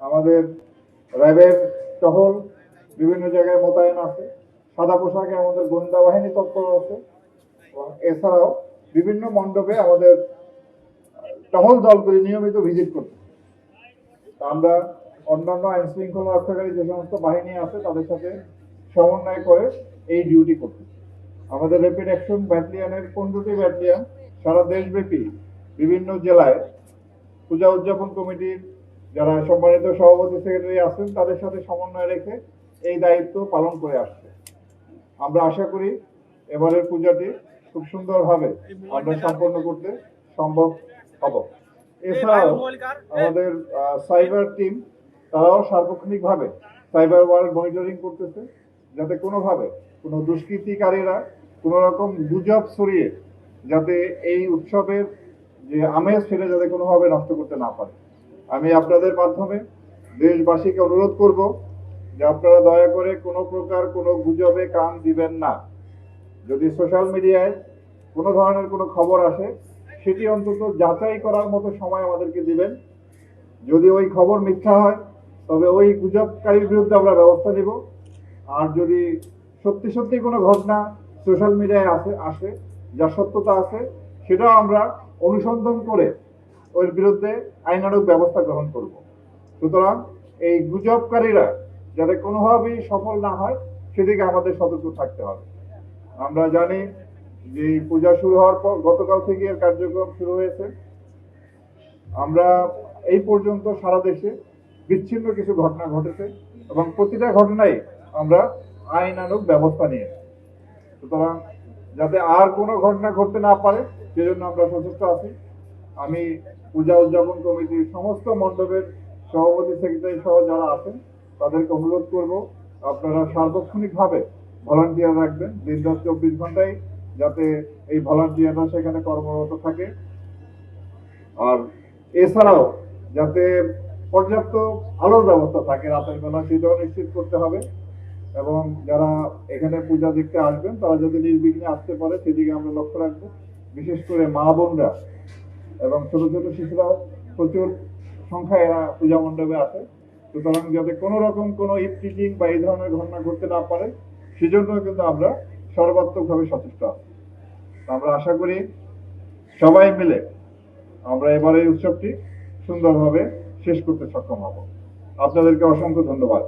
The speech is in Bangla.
আমাদের র্যাবের টহল বিভিন্ন জায়গায় মোতায়েন আছে। সাদা পোশাকে আমাদের গোয়েন্দা বাহিনী তৎপর আছে। এবং এছাড়াও বিভিন্ন মণ্ডপে আমাদের টহল দলগুলি নিয়মিত ভিজিট করছে। আমরা অন্যান্য আইন শৃঙ্খলা রক্ষাকারী যে সমস্ত বাহিনী আছে, তাদের সাথে সমন্বয় করে এই ডিউটি করতেছে আমাদের র্যাপিড অ্যাকশন ব্যাটালিয়নের পনেরোটি ব্যাটালিয়ন সারা দেশব্যাপী বিভিন্ন জেলায় পূজা উদযাপন কমিটির যারা সম্মানিত সভাপতি সেক্রেটারি আছেন, তাদের সাথে সমন্বয় রেখে এই দায়িত্ব পালন করে আসছে। আমরা আশা করি এবারের পূজাটি খুব সুন্দরভাবে আমরা সম্পন্ন করতে সম্ভব হব। এছাড়াও আমাদের সাইবার টিম, তারাও সার্বক্ষণিকভাবে সাইবার ওয়ার্ল্ড মনিটরিং করতেছে, যাতে কোনোভাবে কোনো দুষ্কৃতিকারীরা কোনো রকম গুজব ছড়িয়ে যাতে এই উৎসবের যে আমেজ সেটা যাতে কোনোভাবে নষ্ট করতে না পারে। আমি আপনাদের মাধ্যমে দেশবাসীকে অনুরোধ করব যে আপনারা দয়া করে কোনো প্রকার কোনো গুজবে কান দিবেন না। যদি সোশ্যাল মিডিয়ায় কোনো ধরনের কোনো খবর আসে, সেটি অন্তত যাচাই করার মতো সময় আমাদেরকে দিবেন। যদি ওই খবর মিথ্যা হয়, তবে ওই গুজবকারীর বিরুদ্ধে আমরা ব্যবস্থা নিব। আর যদি সত্যি সত্যি কোনো ঘটনা সোশ্যাল মিডিয়ায় আসে আসে যার সত্যতা আছে, সেটাও আমরা অনুসন্ধান করে ওর বিরুদ্ধে আইনানুগ ব্যবস্থা গ্রহণ করব। সুতরাং এই গুজবকারীরা যাতে কোনোভাবেই সফল না হয়, সেদিকে আমাদের সতর্ক থাকতে হবে। আমরা জানি যে পূজা শুরু হওয়ার পর গতকাল থেকে এর কার্যক্রম শুরু হয়েছে। আমরা এই পর্যন্ত সারা দেশে বিচ্ছিন্ন কিছু ঘটনা ঘটেছে এবং প্রতিটা ঘটনায় আমরা আইনানুগ ব্যবস্থা নিয়েছি। সুতরাং যাতে আর কোনো ঘটনা ঘটতে না পারে, সেজন্য আমরা সচেষ্ট আছি। আমি পূজা উদযাপন কমিটির সমস্ত মণ্ডপের সভাপতি, সেক্রেটারি সহ যারা আছেন, তাদেরকে অনুরোধ করব, আপনারা সার্বক্ষণিকভাবে ভলান্টিয়ার রাখবেন। দিন রাত চব্বিশ ঘন্টায় যাতে এই ভলান্টিয়াররা সেখানে কর্মরত থাকে। আর এছাড়াও যাতে পর্যাপ্ত আলোর ব্যবস্থা থাকে রাতের বেলা, সেটাও নিশ্চিত করতে হবে। এবং যারা এখানে পূজা দেখতে আসবেন, তারা যাতে নির্বিঘ্নে আসতে পারে, সেদিকে আমরা লক্ষ্য রাখব। বিশেষ করে মা বোনরা এবং ছোট ছোট শিশুরাও প্রচুর সংখ্যায় এরা পূজা মণ্ডপে আসে। সুতরাং যাতে কোনো রকম কোনো ইফটিচিং বা এই ধরনের ঘটনা ঘটতে না পারে, সেজন্য কিন্তু আমরা সর্বাত্মকভাবে সচেষ্ট আছি। আমরা আশা করি সবাই মিলে আমরা এবার এই উৎসবটি সুন্দরভাবে শেষ করতে সক্ষম হব। আপনাদেরকে অসংখ্য ধন্যবাদ।